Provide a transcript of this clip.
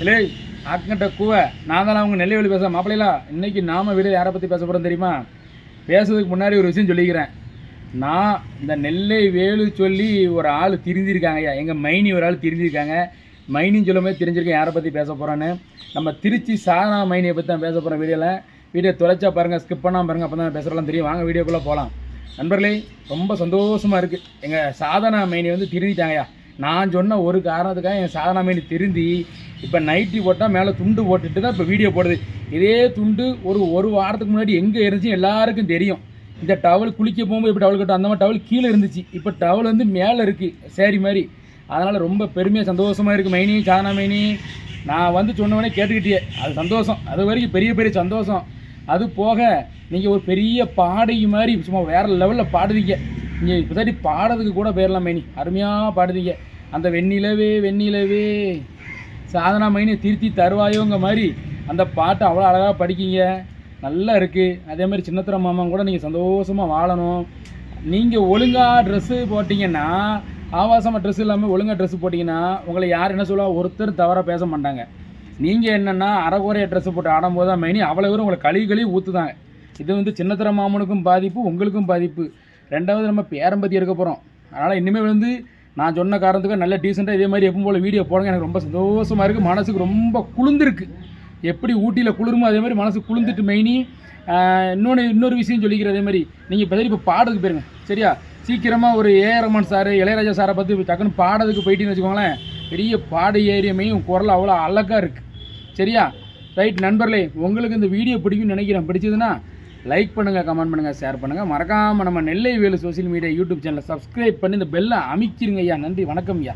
இல்லை ஆக்கட்ட கூவ. நான் தானே அவங்க நெல்லைவெளி பேச மாப்பிள்ளைலாம் இன்றைக்கி நாம வீடு யாரை பற்றி பேச போகிறோம் தெரியுமா? பேசுறதுக்கு முன்னாடி ஒரு விஷயம் சொல்லிக்கிறேன். நான் இந்த நெல்லை வேலு சொல்லி ஒரு ஆள் திரிஞ்சிருக்காங்க ஐயா. எங்கள் மைனி ஒரு ஆள் திரிஞ்சிருக்காங்க மைனின்னு சொல்லும்போது தெரிஞ்சிருக்கேன் யாரை பற்றி பேச போகிறோன்னு நம்ம திருச்சி சாதனா மைனியை பற்றி தான் பேச போகிறோம் வீடியோவில் வீடியோ தொலைச்சா பாருங்கள் ஸ்கிப் பண்ணாமல் பாருங்கள் அப்போ தான் பேசுகிறலாம் தெரியும். வாங்க வீடியோக்குள்ளே போகலாம் நண்பர்களே ரொம்ப சந்தோஷமாக இருக்குது எங்கள் சாதனா மைனி வந்து திருந்திட்டாங்கய்யா நான் சொன்ன ஒரு காரணத்துக்காக என் சாதனா மைனி திருந்தி இப்போ நைட்டி போட்டால் மேலே துண்டு போட்டுட்டு தான் இப்போ வீடியோ போடுது. இதே துண்டு ஒரு ஒரு வாரத்துக்கு முன்னாடி எங்கே இருந்துச்சு எல்லாருக்கும் தெரியும். இந்த டவல் குளிக்க போகும்போது இப்போ டவல் கட்டும்? அந்த மாதிரி டவல் கீழே இருந்துச்சு. இப்போ டவல் வந்து மேலே இருக்குது சேரி மாதிரி. அதனால் ரொம்ப பெருமையாக சந்தோஷமாக இருக்குது மைனி சாதனா மைனி. நான் வந்து சொன்னவனே கேட்டுக்கிட்டே அது சந்தோஷம். அது வரைக்கும் பெரிய பெரிய சந்தோஷம். அது போக நீங்கள் ஒரு பெரிய பாடகி மாதிரி சும்மா வேறு லெவலில் பாடுவீங்க நீங்கள் இப்போதாட்டி பாடுறதுக்கு கூட போயிடலாம் மைனி. அருமையாக பாடுவீங்க அந்த வெண்ணிலவே வெண்ணிலவே. சாதனா மைனி திருத்தி தருவாயோங்க மாதிரி அந்த பாட்டை அவ்வளோ அழகாக படிக்கீங்க. நல்லா இருக்குது அதே மாதிரி சின்னத்திர மாமன் கூட நீங்கள் சந்தோஷமாக வாழணும். நீங்கள் ஒழுங்காக ட்ரெஸ்ஸு போட்டிங்கன்னா ஆபாசமாக ட்ரெஸ் இல்லாமல் ஒழுங்காக ட்ரெஸ் போட்டிங்கன்னா உங்களை யார் என்ன சொல்லுவா? ஒருத்தர் தவறாக பேச மாட்டாங்க. நீங்கள் என்னென்னா அரைகுறைய ட்ரெஸ்ஸு போட்டு ஆடும்போது தான் மெயினி அவ்வளோ பேரும் உங்களை கழுவி கழுவி ஊற்றுதாங்க இது வந்து சின்னத்திர மாமனுக்கும் பாதிப்பு உங்களுக்கும் பாதிப்பு. ரெண்டாவது நம்ம பேரம்பத்தி எடுக்க போகிறோம் அதனால் இனிமேல் வந்து நான் சொன்ன காரணத்துக்கு நல்ல டீசெண்டாக இதே மாதிரி எப்பவும் போல் வீடியோ போடுங்க. எனக்கு ரொம்ப சந்தோஷமாக இருக்குது மனசுக்கு ரொம்ப குளிர்ந்துருக்கு. எப்படி ஊட்டியில் குளிருமோ அதே மாதிரி மனசு குளிர்ந்துட்டு மெயினி. இன்னொன்று இன்னொரு விஷயம் சொல்லிக்கிறேன். அதே மாதிரி நீங்கள் இப்போ இப்போ பாடுறதுக்கு போயிருங்க. சரியா? சீக்கிரமாக ஒரு ஏஆர் ரமன் சார் இளையராஜா சாரை பற்றி டக்குன்னு பாடுறதுக்கு போயிட்டீங்கன்னு வச்சுக்கோங்களேன். பெரிய பாடு ஏரியமையும் குரல் அவ்வளோ அழகாக இருக்குது சரியா? ரைட் நண்பர்களே உங்களுக்கு இந்த வீடியோ பிடிக்கும்னு நினைக்கிறேன். பிடிச்சதுன்னா லைக் பண்ணுங்கள் கமெண்ட் பண்ணுங்கள் ஷேர் பண்ணுங்கள் மறக்காமல் நம்ம Nellai Velu social media YouTube சேனலை சப்ஸ்கிரைப் பண்ணி இந்த பெல்லை அமைச்சிருங்க ஐயா. நன்றி வணக்கம் ஐயா.